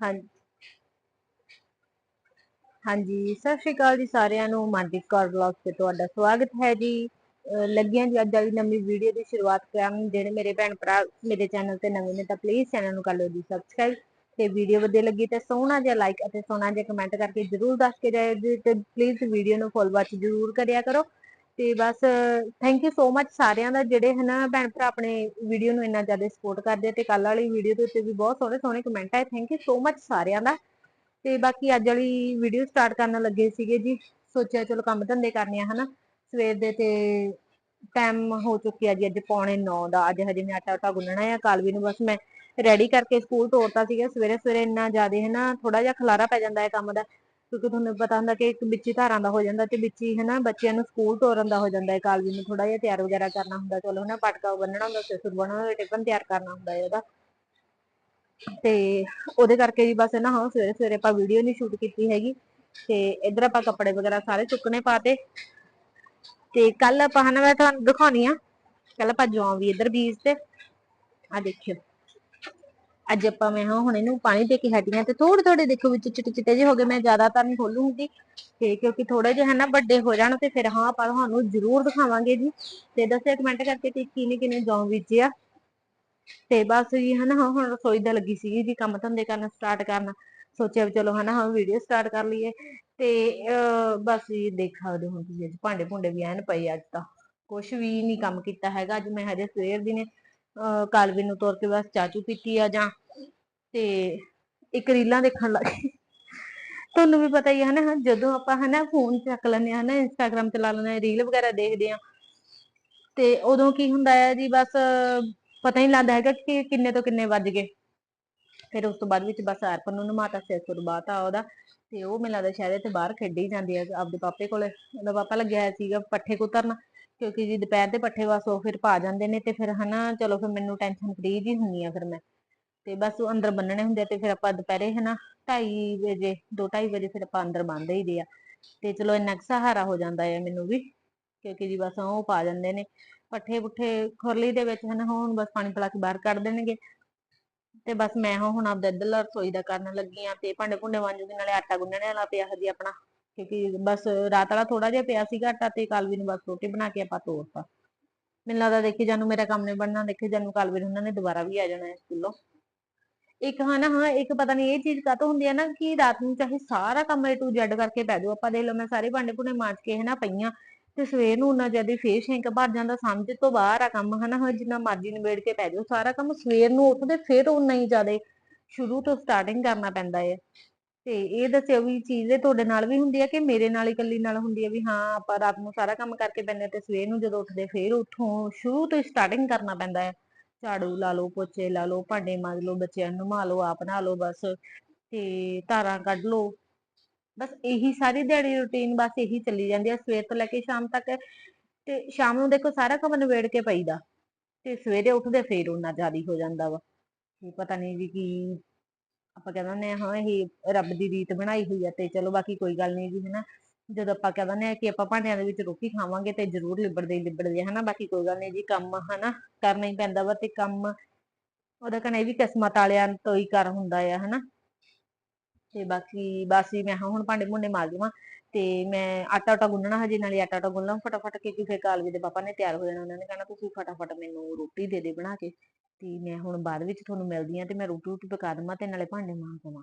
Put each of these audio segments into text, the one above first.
ਹਾਂਜੀ। ਹਾਂਜੀ, ਸਤਿ ਸ਼੍ਰੀ ਅਕਾਲ ਜੀ ਸਾਰਿਆਂ ਨੂੰ, ਮਨਦੀਪ ਕੌਰ ਵਲੌਗ ਤੇ ਤੁਹਾਡਾ ਸਵਾਗਤ ਹੈ ਜੀ। ਅਹ ਜੀ ਅੱਜ ਵਾਲੀ ਨਵੀਂ ਵੀਡੀਓ ਦੀ ਸ਼ੁਰੂਆਤ ਕਰਨ ਜਿਹੜੇ ਮੇਰੇ ਭੈਣ ਭਰਾ ਮੇਰੇ ਚੈਨਲ ਤੇ ਨਵੇਂ ਨੇ ਤਾਂ ਪਲੀਜ਼ ਚੈਨਲ ਨੂੰ ਕਰ ਲਓ ਜੀ ਸਬਸਕ੍ਰਾਈਬ ਤੇ ਵੀਡੀਓ ਵਧੀਆ ਲੱਗੀ ਤਾਂ ਸੋਹਣਾ ਜਿਹਾ ਲਾਈਕ ਅਤੇ ਸੋਹਣਾ ਜਿਹਾ ਕਮੈਂਟ ਕਰਕੇ ਜਰੂਰ ਦੱਸ ਕੇ ਜਾਇਓ ਜੀ ਤੇ ਪਲੀਜ਼ ਵੀਡੀਓ ਨੂੰ ਫੁੱਲ ਵਾਚ ਜਰੂਰ ਕਰਿਆ ਕਰੋ। ਤੇ ਬਸ ਥੈਂਕ ਯੂ ਸੋ ਮਚ ਸਾਰਿਆਂ ਦਾ ਜਿਹੜੇ ਹਨਾ ਭੈਣ ਭਰਾ ਆਪਣੇ ਵੀਡੀਓ ਨੂੰ ਇੰਨਾ ਜ਼ਿਆਦਾ ਸਪੋਰਟ ਕਰਦੇ ਤੇ ਕੱਲ ਵਾਲੀ ਵੀਡੀਓ ਦੇ ਉੱਤੇ ਵੀ ਬਹੁਤ ਸੋਹਣੇ ਸੋਹਣੇ ਕਮੈਂਟ ਆਏ। ਥੈਂਕ ਯੂ ਸੋ ਮਚ ਸਾਰਿਆਂ ਦਾ। ਤੇ ਬਾਕੀ ਅੱਜ ਵਾਲੀ ਵੀਡੀਓ ਸਟਾਰਟ ਕਰਨ ਲੱਗੇ ਸੀਗੇ ਜੀ। ਸੋਚਿਆ ਚਲੋ ਕੰਮ ਧੰਦੇ ਕਰਨੇ ਆ ਹਨਾ। ਸਵੇਰ ਦੇ ਤੇ ਟਾਈਮ ਹੋ ਚੁੱਕਿਆ ਜੀ ਅੱਜ ਪੌਣੇ 9 ਦਾ। ਅੱਜ ਹਜੇ ਮੈਂ ਆਟਾ ਆਟਾ ਗੁੰਨਣਾ ਆ। ਕਾਲਵੀ ਨੂੰ ਬਸ ਮੈਂ ਰੈਡੀ ਕਰਕੇ ਸਕੂਲ ਤੋਰਤਾ ਸੀਗਾ। ਸਵੇਰੇ ਸਵੇਰੇ ਇੰਨਾ ਜ਼ਿਆਦਾ ਹਨਾ ਥੋੜਾ ਜਿਹਾ ਖਲਾਰਾ ਪੈ ਜਾਂਦਾ ਹੈ ਕੰਮ ਦਾ। ਕਿਉਂਕਿ ਤੁਹਾਨੂੰ ਪਤਾ ਹੁੰਦਾ ਕਿ ਇੱਕ ਵਿੱਚੀ ਧਾਰਾਂ ਦਾ ਹੋ ਜਾਂਦਾ ਤੇ ਵਿੱਚੀ ਹਨਾ ਬੱਚਿਆਂ ਨੂੰ ਸਕੂਲ ਤੋਰਨ ਦਾ ਹੋ ਜਾਂਦਾ ਹੈ ਕਾਲਵੀ ਨੂੰ ਥੋੜਾ ਜਿਹਾ ਤਿਆਰ ਵਗੈਰਾ ਕਰਨਾ ਹੁੰਦਾ, ਚਲੋ ਹਨਾ ਪਟਕਾ ਬੰਨਣਾ ਹੁੰਦਾ, ਸਿਰ ਸੁਰ ਹੁੰਦਾ ਟਿਫਨ ਤਿਆਰ ਕਰਨਾ ਹੁੰਦਾ ਹੈ ਉਹਦਾ। ਤੇ ਉਹਦੇ ਕਰਕੇ ਜੀ ਬਸ ਨਾ ਹਾਂ ਸਵੇਰੇ ਸਵੇਰੇ ਆਪਾਂ ਵੀਡੀਓ ਨਹੀਂ ਸ਼ੂਟ ਕੀਤੀ ਹੈਗੀ, ਤੇ ਇੱਧਰ ਆਪਾਂ ਕੱਪੜੇ ਵਗੈਰਾ ਸਾਰੇ ਚੁੱਕਣੇ ਪਾਤੇ ਤੇ ਕੱਲ ਆਪਾਂ ਹਨਾ ਮੈਂ ਤੁਹਾਨੂੰ ਦਿਖਾਉਣੀ ਆ ਕੱਲ ਆਪਾਂ ਜੌਂ ਵੀ ਇੱਧਰ ਬੀਜ ਤੇ ਆ ਦੇਖਿਓ। ਅੱਜ ਆਪਾਂ ਮੈਂ ਹਾਂ, ਹੁਣ ਇਹਨੂੰ ਪਾਣੀ ਦੇ ਕੇ ਹਟੀਆਂ ਤੇ ਥੋੜੇ ਥੋੜੇ ਦੇਖੋ ਵਿੱਚ ਚਿੱਟੇ ਚਿੱਟੇ ਜਿਹੇ ਹੋ ਗਏ, ਮੈਂ ਜ਼ਿਆਦਾ ਤਾਂ ਨਹੀਂ ਖੋਲੂੰਗੀ। ਤੇ ਕਿਉਂਕਿ ਥੋੜੇ ਜਿਹੇ ਹਨਾ ਵੱਡੇ ਹੋ ਜਾਣ ਤੇ ਫਿਰ ਹਾਂ ਆਪਾਂ ਤੁਹਾਨੂੰ ਜ਼ਰੂਰ ਦਿਖਾਵਾਂਗੇ ਜੀ। ਤੇ ਦੱਸਿਓ ਕਮੈਂਟ ਕਰਕੇ ਕਿ ਕਿਨੇ ਕਿਨੇ ਜੌਂ ਬੀਜਿਆ। ਤੇ ਬਸ ਜੀ ਹਨਾ ਹੁਣ ਰਸੋਈ ਦਾ ਲੱਗੀ ਸੀਗੀ ਜੀ ਕੰਮ ਧੰਦੇ ਕਰਨਾ ਸਟਾਰਟ ਕਰਨਾ। ਸੋਚਿਆ ਵੀ ਚਲੋ ਹਨਾ, ਹਾਂ ਵੀਡੀਓ ਸਟਾਰਟ ਕਰ ਲਈਏ। ਤੇ ਬਸ ਜੀ ਦੇਖ ਸਕਦੇ ਹੋ ਤੁਸੀਂ ਅੱਜ ਭਾਂਡੇ ਭੁੰਡੇ ਵੀ ਐਨ ਪਏ ਅੱਜ ਤਾਂ। ਕੁਛ ਵੀ ਨਹੀਂ ਕੰਮ ਕੀਤਾ ਹੈਗਾ, ਅੱਜ ਮੈਂ ਹਜੇ ਸਵੇਰ ਦੀ ਨੇ। ਕਾਲਵੀ ਨੂੰ ਤੋਰ ਕੇ ਬਸ ਚਾਚੂ ਪੀਤੀ ਆ ਜਾਂ ਤੇ ਇੱਕ ਰੀਲਾਂ ਦੇਖਣ ਲੱਗੀ ਤੁਹਾਨੂੰ ਵੀ ਪਤਾ ਹੀ ਹੈ ਨਾ ਜਦੋਂ ਆਪਾਂ ਹਨਾ ਫੋਨ ਚੱਕ ਲੈਂਦੇ ਆ ਹਨਾ ਇੰਸਟਾਗ੍ਰਾਮ ਚਲਾ ਲੈਂਦੇ ਆ ਰੀਲ ਵਗੈਰਾ ਦੇਖਦੇ ਆ, ਤੇ ਉਦੋਂ ਕੀ ਹੁੰਦਾ ਹੈ ਜੀ ਬਸ ਪਤਾ ਹੀ ਲੱਗਦਾ ਹੈਗਾ ਕਿ ਕਿੰਨੇ ਤੋਂ ਕਿੰਨੇ ਵੱਜ ਗਏ। ਫਿਰ ਉਸ ਤੋਂ ਬਾਅਦ ਵਿੱਚ ਬਸ ਅਰਪਨ ਨੂੰ ਨਮਾਤਾ ਸਿਰ ਸੁਰ ਉਹਦਾ, ਤੇ ਉਹ ਮੈਨੂੰ ਲੱਗਦਾ ਸ਼ਾਇਦ ਇੱਥੇ ਬਾਹਰ ਖੇਡੀ ਜਾਂਦੀ ਹੈ ਆਪਦੇ ਪਾਪੇ ਕੋਲੇ। ਉਹਦਾ ਪਾਪਾ ਲੱਗਿਆ ਹੋਇਆ ਸੀਗਾ ਪੱਠੇ ਕੁਤਰਨ। ਕਿਉਂਕਿ ਜੀ ਦੁਪਹਿਰ ਦੇ ਪੱਠੇ ਬਸ ਉਹ ਫਿਰ ਪਾ ਜਾਂਦੇ ਨੇ ਤੇ ਫਿਰ ਹਨਾ ਚਲੋ ਫਿਰ ਮੈਨੂੰ ਟੈਨਸ਼ਨ ਫਰੀ ਜੀ ਹੁੰਨੀ ਆ ਫਿਰ ਮੈਂ। ਤੇ ਬਸ ਉਹ ਅੰਦਰ ਬੰਨਣੇ ਹੁੰਦੇ ਆ ਤੇ ਫਿਰ ਆਪਾਂ ਦੁਪਹਿਰੇ ਹਨਾ 2:30 ਵਜੇ 2:30 ਵਜੇ ਫਿਰ ਆਪਾਂ ਅੰਦਰ ਬੰਨ੍ਹ ਦੇਈਦੇ ਆ। ਤੇ ਚਲੋ ਇੰਨਾ ਕੁ ਸਹਾਰਾ ਹੋ ਜਾਂਦਾ ਹੈ ਮੈਨੂੰ ਵੀ, ਕਿਉਂਕਿ ਜੀ ਬਸ ਉਹ ਪਾ ਜਾਂਦੇ ਨੇ। ਪੱਠੇ ਪੁੱਠੇ ਖੁਰਲੀ ਦੇ ਵਿੱਚ ਹਨਾ ਹੁਣ ਬਸ ਪਾਣੀ ਪਿਲਾ ਕੇ ਬਾਹਰ ਕੱਢ ਦੇਣਗੇ। ਤੇ ਬਸ ਮੈਂ ਹੁਣ ਆਪਦਾ ਇੱਧਰਲਾ ਰਸੋਈ ਦਾ ਕਰਨ ਲੱਗੀ ਆ ਤੇ ਭਾਂਡੇ ਭੁੰਡੇ ਵਾਂਜੂ ਦੇ ਨਾਲੇ ਆਟਾ ਗੁੰਨਣੇ ਵਾਲਾ ਪਿਆ ਹਜੇ ਆਪਣਾ। ਕਿਉਂਕਿ ਬਸ ਰਾਤ ਵਾਲਾ ਥੋੜਾ ਜਿਹਾ ਪਿਆ ਸੀਗਾ ਆਟਾ ਤੇ ਕਾਲਵੀ ਨੂੰ ਬਸ ਰੋਟੀ ਬਣਾ ਕੇ ਆਪਾਂ ਤੋਰਤਾ। ਮੈਨੂੰ ਲੱਗਦਾ ਦੇਖੀ ਜਾਨੂੰ ਮੇਰਾ ਕੰਮ ਨੇ ਬਣਨਾ ਦੇਖੀ ਜਾਨੂੰ ਕਾਲਵੀ ਉਹਨਾਂ ਨੇ ਦੁਬਾਰਾ ਵੀ ਆ ਜਾਣਾ ਸਕੂਲੋਂ। ਇੱਕ ਹਨਾ ਹਾਂ, ਇੱਕ ਪਤਾ ਨਹੀਂ ਇਹ ਚੀਜ਼ ਕਾਤੋਂ ਹੁੰਦੀ ਹੈ ਨਾ ਕਿ ਰਾਤ ਨੂੰ ਚਾਹੇ ਸਾਰਾ ਕੰਮ A to Z ਕਰਕੇ ਪੈ ਜਾਓ, ਆਪਾਂ ਦੇਖ ਲਓ ਮੈਂ ਸਾਰੇ ਭਾਂਡੇ ਭੁੰਡੇ ਮਾਂਜ ਕੇ ਹਨਾ ਪਈਆਂ ਤੇ ਸਵੇਰ ਨੂੰ ਉਹਨਾਂ ਜ਼ਿਆਦਾ ਫੇਰ ਸ਼ੈਂਕ ਭਰ ਜਾਂਦਾ ਸਮਝ ਤੋਂ ਬਾਹਰ ਆ ਕੰਮ ਹਨਾ, ਹਾਂ, ਜਿੰਨਾ ਮਰਜ਼ੀ ਨਿਬੇੜ ਕੇ ਪੈ ਜਾਓ, ਸਾਰਾ ਕੰਮ ਸਵੇਰ ਨੂੰ ਉੱਠਦੇ ਫਿਰ ਉਨਾ ਹੀ ਜ਼ਿਆਦਾ ਸ਼ੁਰੂ ਤੋਂ ਸਟਾਰਟਿੰਗ ਕਰਨਾ ਪੈਂਦਾ ਹੈ ਤੇ ਇਹ ਦੱਸਿਓ ਵੀ ਚੀਜ਼ ਇਹ ਤੁਹਾਡੇ ਨਾਲ ਵੀ ਹੁੰਦੀ ਹੈ ਕਿ ਮੇਰੇ ਨਾਲ ਇਕੱਲੀ ਨਾਲ ਹੁੰਦੀ ਹੈ ਵੀ ਹਾਂ, ਆਪਾਂ ਰਾਤ ਨੂੰ ਸਾਰਾ ਕੰਮ ਕਰਕੇ ਪੈਂਦੇ ਤੇ ਸਵੇਰ ਨੂੰ ਜਦੋਂ ਉੱਠਦੇ ਫੇਰ ਉੱਠੋ, ਸ਼ੁਰੂ ਤੋਂ ਸਟਾਰਟਿੰਗ ਕਰਨਾ ਪੈਂਦਾ ਹੈ। ਝਾੜੂ ਲਾ ਲਓ, ਪੋਚੇ ਲਾ ਲਓ, ਭਾਂਡੇ ਮਾਂਜ ਲਓ, ਬੱਚਿਆਂ ਨੂੰ ਨਵਾ ਲਓ, ਆਪ ਨਹਾ ਲਓ ਬਸ ਤੇ ਧਾਰਾਂ ਕੱਢ ਲਓ। ਬਸ ਇਹੀ ਸਾਰੀ ਦਿਹਾੜੀ ਰੁਟੀਨ ਬਸ ਇਹੀ ਚੱਲੀ ਜਾਂਦੀ ਹੈ ਸਵੇਰ ਤੋਂ ਲੈ ਕੇ ਸ਼ਾਮ ਤੱਕ ਤੇ ਸ਼ਾਮ ਨੂੰ ਦੇਖੋ ਸਾਰਾ ਕੰਮ ਨਿਬੇੜ ਕੇ ਪਈਦਾ ਤੇ ਸਵੇਰੇ ਉੱਠਦੇ ਫੇਰ ਉਨਾ ਜਾਰੀ ਹੋ ਜਾਂਦਾ ਵਾ। ਪਤਾ ਨਹੀਂ ਵੀ ਕੀ ਆਪਾਂ ਕਹਿੰਦੇ ਹੁੰਦੇ ਹਾਂ ਇਹ ਰੱਬ ਦੀ ਰੀਤ ਬਣਾਈ ਹੋਈ ਆ ਤੇ ਚਲੋ ਬਾਕੀ ਕੋਈ ਗੱਲ ਨਹੀਂ ਜੀ, ਹਨਾ। ਜਦੋਂ ਆਪਾਂ ਕਹਿ ਦਿੰਦੇ ਆ ਕਿ ਆਪਾਂ ਭਾਂਡਿਆਂ ਦੇ ਵਿੱਚ ਰੋਟੀ ਖਾਵਾਂਗੇ ਤੇ ਜ਼ਰੂਰ ਲਿਬੜਦੇ ਹੀ ਲਿਬੜਦੇ ਹਨਾ। ਬਾਕੀ ਕੋਈ ਗੱਲ ਨਹੀਂ ਜੀ, ਕੰਮ, ਹਨਾ, ਕਰਨਾ ਹੀ ਪੈਂਦਾ ਵਾ ਤੇ ਕੰਮ ਉਹਦਾ ਕਹਣਾ ਇਹ ਵੀ ਕਿਸਮਤ ਵਾਲਿਆਂ ਤੋਂ ਹੀ ਕਰ ਹੁੰਦਾ ਆ, ਹਨਾ। ਤੇ ਬਾਕੀ ਬਾਸੀ ਮੈਂ ਹੁਣ ਭਾਂਡੇ ਭੁੰਡੇ ਮਾਰ ਲਵਾਂ ਤੇ ਮੈਂ ਆਟਾ ਆਟਾ ਗੁੰਨਣਾ ਹਜੇ, ਨਾਲੇ ਆਟਾ ਆਟਾ ਗੁੰਨ ਲਾਂ ਫਟਾਫਟ ਕੇ ਫਿਰ ਕਾਲਵੀ ਦੇ ਪਾਪਾ ਨੇ ਤਿਆਰ ਹੋ ਜਾਣਾ, ਉਹਨਾਂ ਨੇ ਕਹਿਣਾ ਤੁਸੀਂ ਫਟਾਫਟ ਮੈਨੂੰ ਰੋਟੀ ਦੇ ਦੇ ਬਣਾ ਕੇ? ਤੇ ਮੈਂ ਹੁਣ ਬਾਅਦ ਵਿੱਚ ਤੁਹਾਨੂੰ ਮਿਲਦੀ ਆ ਤੇ ਮੈਂ ਰੋਟੀ ਰੋਟੀ ਪਕਾ ਦੇਵਾਂ ਤੇ ਨਾਲੇ ਭਾਂਡੇ ਮਾਂਜ ਦੇਵਾਂ।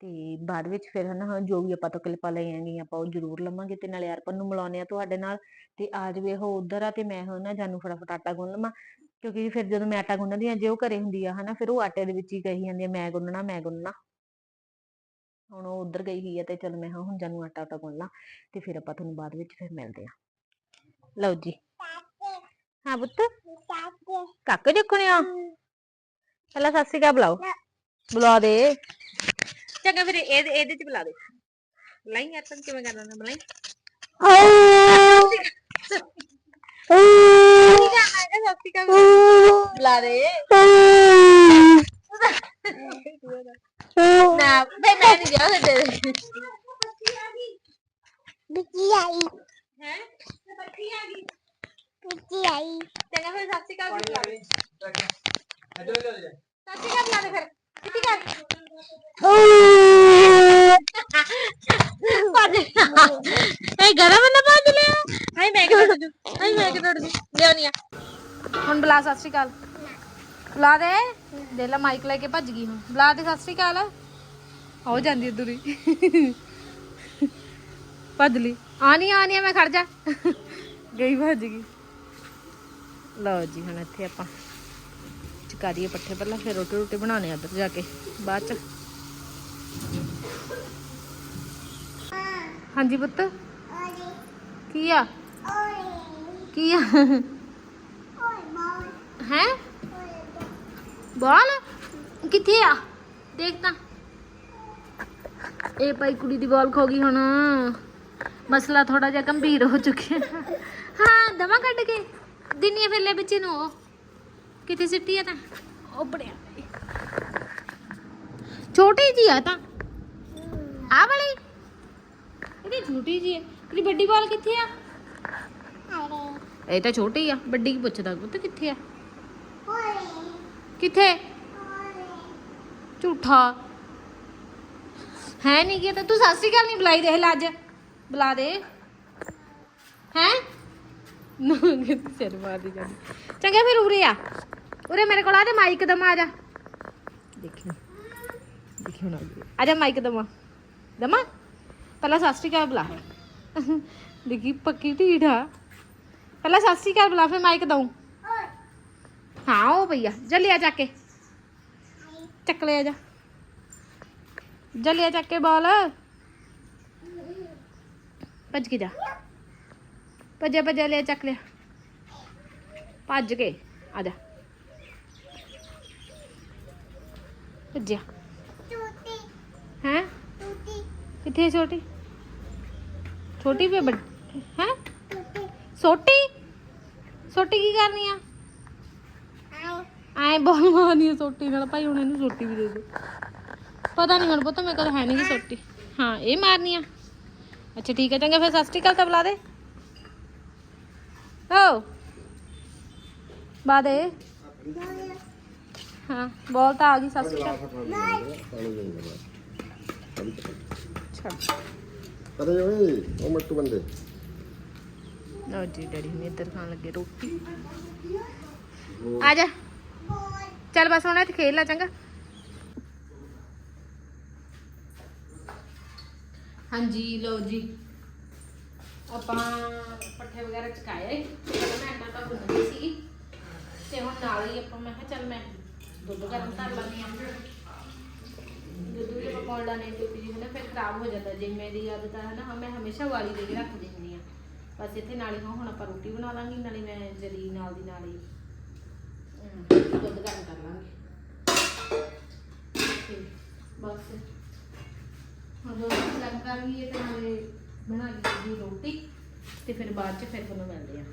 ਤੇ ਬਾਅਦ ਵਿੱਚ ਫਿਰ ਹਨਾ, ਜੋ ਵੀ ਆਪਾਂ ਤੋਂ ਕਲਿੱਪਾਂ ਲੈ ਆਂਗੀ ਆਪਾਂ ਉਹ ਜ਼ਰੂਰ ਲਵਾਂਗੇ ਤੇ ਨਾਲੇ ਅਰਪਨ ਨੂੰ ਮਿਲਾਉਂਦੇ ਆ ਤੁਹਾਡੇ ਨਾਲ ਤੇ ਆ ਜਵੇ ਉਹ ਉਧਰ ਆ ਤੇ ਮੈਂ ਹੁਣ ਜਾਨੂੰ ਫਟਾਫਟ ਆਟਾ ਗੁੰਨ ਲਵਾਂ। ਕਿਉਂਕਿ ਫਿਰ ਜਦੋਂ ਮੈਂ ਆਟਾ ਗੁੰਨਦੀ ਆ ਜੇ ਉਹ ਘਰੇ ਹੁੰਦੀ ਆ ਹਨਾ, ਫਿਰ ਉਹ ਆਟੇ ਦੇ ਵਿੱਚ ਹੀ ਕਹੀ ਜਾਂਦੀ ਆ, ਮੈਂ ਗੁੰਨਣਾ ਮੈਂ ਗੁੰਨਣਾ। ਹੁਣ ਉਹ ਉਧਰ ਗਈ ਹੋਈ ਆ ਤੇ ਚਲ ਮੈਂ ਹੁਣ ਜਾਨੂੰ ਆਟਾ ਆਟਾ ਗੁੰਨ ਲਾਂ ਤੇ ਫਿਰ ਆਪਾਂ ਤੁਹਾਨੂੰ ਬਾਅਦ ਵਿੱਚ ਫਿਰ ਮਿਲਦੇ ਆ ਲਓ ਜੀ। ਹਾਂ ਪੁੱਤ ਕਾਕੇ ਦੇਖਣੇ ਆ ਪਹਿਲਾਂ ਸਤਿ ਸ਼੍ਰੀ ਅਕਾਲ ਬੁਲਾਓ ਬੁਲਾ ਦੇ ਚੰਗਾ ਫਿਰ ਇਹਦੇ ਇਹਦੇ ਚ ਬੁਲਾ ਦੇ ਬੁਲਾਈ ਯਾਰ ਤੈਨੂੰ ਕਿਵੇਂ ਕਰਨਾ ਨਾ ਬੁਲਾਈ ਬੁਲਾ ਦੇ ਨਾ ਬੇ ਮੈਂ ਨਹੀਂ ਜਾ ਸਕਦੇ ਬਿੱਜੀ ਆਈ ਹੈ ਬੱਚੀ ਆ ਗਈ ਬਿੱਜੀ ਆਈ। ਚੰਗਾ ਫਿਰ ਸਤਿ ਸ਼੍ਰੀ ਅਕਾਲ ਬੁਲਾ ਦੇ ਇੱਧਰ ਚੱਲ ਜਾ ਸਤਿ ਸ਼੍ਰੀ ਅਕਾਲ ਬੁਲਾ ਦੇ ਫਿਰ। ਕਿੱਥੇ ਕਰ ਭੱਜ ਇਹ ਗਰਮ ਨਾ ਭੱਜ ਲਿਆ। ਹਾਏ ਮੈਂ ਕਿ ਡੜ ਜੂ? ਹਾਏ ਮੈਂ ਕਿ ਡੜ ਜੂ? ਲਿਆਉਣੀ ਆ। ਹੁਣ ਬੁਲਾ ਸਤਿ ਸ਼੍ਰੀ ਅਕਾਲ। ਬੁਲਾ ਦੇ। ਦੇ ਲੈ ਮਾਈਕ ਲੈ ਕੇ ਭੱਜ ਗਈ ਹੁਣ। ਬੁਲਾ ਦੇ ਸਤਿ ਸ਼੍ਰੀ ਅਕਾਲ। ਹੋ ਜਾਂਦੀ ਹੀ। ਭੱਜ ਲਈ। ਆ ਨਹੀਂ ਆ ਨਹੀਂ ਮੈਂ ਖੜ ਜਾ। ਗਈ ਭੱਜ ਗਈ। ਲਓ ਜੀ, ਹੁਣ ਇੱਥੇ ਆਪਾਂ ਚਕਾ ਦਈਏ ਪੱਠੇ ਪਹਿਲਾਂ, ਫਿਰ ਰੋਟੀ ਰੋਟੀ ਬਣਾਉਣੇ ਆ ਉੱਧਰ ਜਾ ਕੇ, ਬਾਅਦ ਚ। ਹਾਂਜੀ ਪੁੱਤ? ਕੀ ਆ? ਕੀ ਆ? ਹੈ? ਬਾਲ? ਕਿੱਥੇ ਆ? ਦੇਖ ਤਾਂ। ਇਹ ਭਾਈ ਕੁੜੀ ਦੀ ਬਾਲ ਖੋ ਗਈ ਹੁਣ। ਮਸਲਾ ਥੋੜਾ ਜਿਹਾ ਗੰਭੀਰ ਹੋ ਚੁੱਕਿਆ। ਹਾਂ, ਦਵਾ ਕੱਢ ਕੇ। ਦਿਨੀਏ ਫਿਰ ਲੈ ਬੱਚੇ ਨੂੰ ਉਹ। ਕਿਤੇ ਸਿੱਟੀ ਆ ਤਾਂ। ਉਹ ਬੜਿਆ ਛੋਟੀ ਜੀ ਆ ਤਾਂ। ਆ ਵਾਲੀ। ਇਹਦੀ ਛੋਟੀ ਜੀ ਹੈ ਇਹਦੀ ਵੱਡੀ ਬਾਲ ਕਿੱਥੇ ਆ? ਇਹ ਤਾਂ ਛੋਟੀ ਆ। ਵੱਡੀ ਕੀ ਪੁੱਛਦਾ ਪੁੱਤ ਕਿੱਥੇ ਆ? ਕਿੱਥੇ? ਝੂਠਾ। ਹੈ ਨਹੀਂ ਗਿਆ ਤਾਂ। ਤੂੰ ਸਤਿ ਸ਼੍ਰੀ ਅਕਾਲ ਨਹੀਂ ਬੁਲਾਈ ਦੇਖ ਲੈ ਅੱਜ। ਬੁਲਾ ਦੇ। ਹੈ? ਨਾ ਕਿ ਸਿਰ ਮਾਰਦੀ ਜਾਂਦੀ। ਚੰਗਾ, ਫਿਰ ਉਰੇ ਆ। ਉਰੇ ਮੇਰੇ ਕੋਲ ਆ ਤੇ ਮਾਈਕ ਦਮਾ ਆ ਜਾ। ਦੇਖੀ। ਦੇਖੀ ਹੁਣ ਆ ਜਾ, ਮਾਈਕ ਦਮਾ। ਦਮਾ। ਪਹਿਲਾਂ ਸਤਿ ਸ਼੍ਰੀ ਬੁਲਾ। ਦੇਖੀ, ਪੱਕੀ ਢੀਠ ਪਹਿਲਾਂ ਸਤਿ ਸ਼੍ਰੀ ਬੁਲਾ, ਫਿਰ ਮਾਈਕ ਦਊਂ। ਹਾਂ, ਉਹ ਭਈਆ ਜਲਿਆ ਚੱਕ ਕੇ। ਚੱਕ ਲਿਆ ਜਾ। ਜਲਿਆ ਚੱਕ ਕੇ ਬੋਲ। ਭੱਜ ਕੇ ਜਾ। ਭੱਜਿਆ ਭੱਜਿਆ ਲਿਆ ਚੱਕ ਲਿਆ। ਭੱਜ ਕੇ ਆ ਜਾ। ਭੱਜਿਆ। ਹੈ? ਕਿੱਥੇ ਛੋਟੀ? ਛੋਟੀ ਵੀ ਵੱਡ ਹੈ? ਛੋਟੀ। ਛੋਟੀ? ਕੀ ਕਰਨੀ ਆ? ਐ ਬੋਲ ਮਾਰਨੀ ਆ ਛੋਟੀ ਨਾਲ। ਭਾਈ ਹੁਣ ਇਹਨੂੰ ਛੋਟੀ ਵੀ ਦੇ ਦੇ। ਪਤਾ ਨਹੀਂ ਹੁਣ ਪਤਾ ਮੇਰੇ ਕੋਲ ਹੈ ਨਹੀਂ ਗੀ ਛੋਟੀ। ਹਾਂ ਇਹ ਮਾਰਨੀ ਆ। ਅੱਛਾ ਠੀਕ ਹੈ ਚੰਗਾ ਫਿਰ ਸਤਿ ਸ਼੍ਰੀ ਅਕਾਲ ਤਾਂ ਬੁਲਾ ਦੇ। ਓ। ਬਾਦੇ ਹਾਂ ਬੋਲ ਤਾਂ ਆ ਗਈ ਸਤਿ ਸ਼੍ਰੀ ਅਕਾਲ। ਕਦੇ ਓਏ ਉਹ ਮੱਟੂ ਬੰਦੇ। ਲਓ ਜੀ ਡੈਡੀ ਨੇ ਇੱਧਰ ਖਾਣ ਲੱਗੇ ਰੋਟੀ। ਆ ਜਾ। ਚੱਲ ਬਸ ਹੁਣ ਇੱਥੇ ਖੇਡ ਲੈ ਚੰਗਾ। ਹਾਂਜੀ ਲਓ ਜੀ। ਆਪਾਂ ਪੱਠੇ ਵਗੈਰਾ ਚਕਾਏ ਪਹਿਲਾਂ ਮੈਂ ਆਟਾ ਤਾਂ ਗੁੰਨ ਰਹੀ ਸੀ ਤੇ ਹੁਣ ਨਾਲ ਹੀ ਆਪਾਂ ਮੈਂ ਕਿਹਾ ਚੱਲ ਮੈਂ ਦੁੱਧ ਗਰਮ ਕਰ ਲੈਂਦੀ ਆ ਦੁੱਧ ਵੀ ਆਪਾਂ ਲਾਣੇ ਕਿਉਂਕਿ ਜੀ ਨਾ ਫਿਰ ਖਰਾਬ ਹੋ ਜਾਂਦਾ। ਜਿਵੇਂ ਦੀ ਆਦਤ ਹੈ ਨਾ ਮੈਂ ਹਮੇਸ਼ਾ ਵਾਲੀ ਦੇ ਕੇ ਰੱਖਦੀ ਹੁੰਦੀ ਆ ਬਸ ਇੱਥੇ ਨਾਲੇ ਹੁਣ ਆਪਾਂ ਰੋਟੀ ਬਣਾ ਲਾਂਗੇ, ਨਾਲੇ ਮੈਂ ਜਲੀ ਨਾਲ ਦੀ ਨਾਲ ਹੀ ਦੁੱਧ ਗਰਮ ਕਰ ਲਾਂਗੇ। ਬਸ। ਹੁਣ ਦੁੱਧ ਗਰਮ ਕਰ ਲਈਏ ਤੇ ਨਾਲੇ ਬਣਾ ਲਈਏ ਰੋਟੀ ਤੇ ਫਿਰ ਬਾਅਦ ਚ ਫਿਰ ਤੁਹਾਨੂੰ ਮਿਲਦੇ ਆ।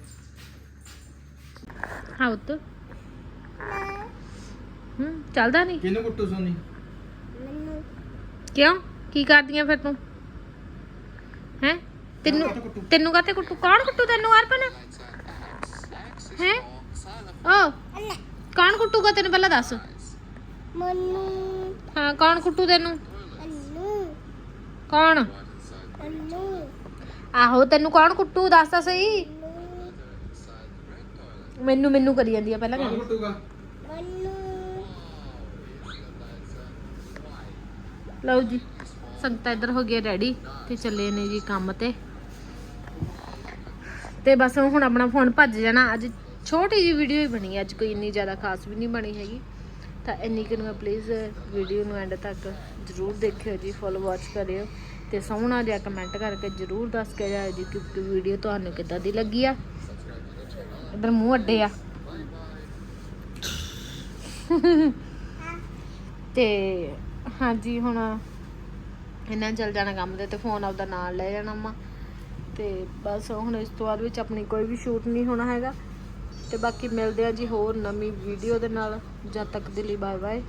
ਹਾਂ ਉੱਤ ਹੂੰ ਚੱਲਦਾ ਨਹੀਂ ਕਿਹਨੂੰ ਕੁੱਟੂ ਸੋਨੀ? ਕਿਉਂ? ਕੀ ਕਰਦੀਆਂ ਫਿਰ ਤੂੰ? ਹੈ? ਤੈਨੂੰ ਤੈਨੂੰ ਕਾਤੇ ਕੁੱਟੂ? ਕੌਣ ਕੁੱਟੂ ਤੈਨੂੰ ਅਰਪਨ? ਹੈ? ਓ ਕੌਣ ਕੁੱਟੂਗਾ ਤੈਨੂੰ ਪਹਿਲਾਂ ਦੱਸ? ਮਨੂ ਹਾਂ ਕੌਣ ਕੁੱਟੂ ਤੈਨੂੰ? ਕੌਣ? ਆਹੋ ਤੈਨੂੰ ਕੌਣ ਕੁੱਟੂ? ਦੱਸ ਤਾਂ ਸਹੀ। ਮੈਨੂੰ ਮੈਨੂੰ ਕਰੀ ਜਾਂਦੀ ਆ ਪਹਿਲਾਂ ਕੌਣ ਕਹਿੰਦੀ ਕੁੱਟੂਗਾ? ਮਨੂ ਲਓ ਜੀ ਸੰਗਤਾਂ ਇੱਧਰ ਹੋ ਗਿਆ ਰੈਡੀ ਤੇ ਚੱਲੇ ਨੇ ਜੀ ਕੰਮ ਤੇ। ਤੇ ਬਸ ਹੁਣ ਆਪਣਾ ਫੋਨ ਭੱਜ ਜਾਣਾ। ਅੱਜ ਛੋਟੀ ਜੀ ਵੀਡੀਓ ਹੀ ਬਣੀ ਹੈ, ਅੱਜ ਕੋਈ ਇੰਨੀ ਜ਼ਿਆਦਾ ਖਾਸ ਵੀ ਨਹੀਂ ਬਣੀ ਹੈਗੀ। ਤਾਂ ਇੰਨੀ ਕਿ ਨੂੰ ਪਲੀਜ਼ ਵੀਡੀਓ ਨੂੰ ਐਂਡ ਤੱਕ ਜਰੂਰ ਦੇਖਿਓ ਜੀ ਫੁੱਲ ਵਾਚ ਕਰਿਓ। ਤੇ ਸੋਹਣਾ ਜਿਹਾ ਕਮੈਂਟ ਕਰਕੇ ਜਰੂਰ ਦੱਸ ਕੇ ਜਾਇਓ ਜੀ ਕਿ ਵੀਡੀਓ ਤੁਹਾਨੂੰ ਕਿੱਦਾਂ ਦੀ ਲੱਗੀ ਆ। ਇੱਧਰ ਮੂੰਹ ਅੱਡੇ ਆ। ਤੇ ਹਾਂਜੀ, ਹੁਣ ਇਹਨਾਂ ਚੱਲ ਜਾਣਾ ਕੰਮ ਤੇ ਤੇ ਫੋਨ ਆਪਦਾ ਨਾਲ ਲੈ ਜਾਣਾ ਮਾ ਤੇ ਬਸ ਹੁਣ ਇਸ ਤੋਂ ਬਾਅਦ ਵਿੱਚ ਆਪਣੀ ਕੋਈ ਵੀ ਸ਼ੂਟ ਨਹੀਂ ਹੋਣਾ ਹੈਗਾ। ਤੇ ਬਾਕੀ ਮਿਲਦੇ ਆ ਜੀ ਹੋਰ ਨਵੀਂ ਵੀਡੀਓ ਦੇ ਨਾਲ। ਜਦ ਤੱਕ ਦੇ ਲਈ ਬਾਏ ਬਾਏ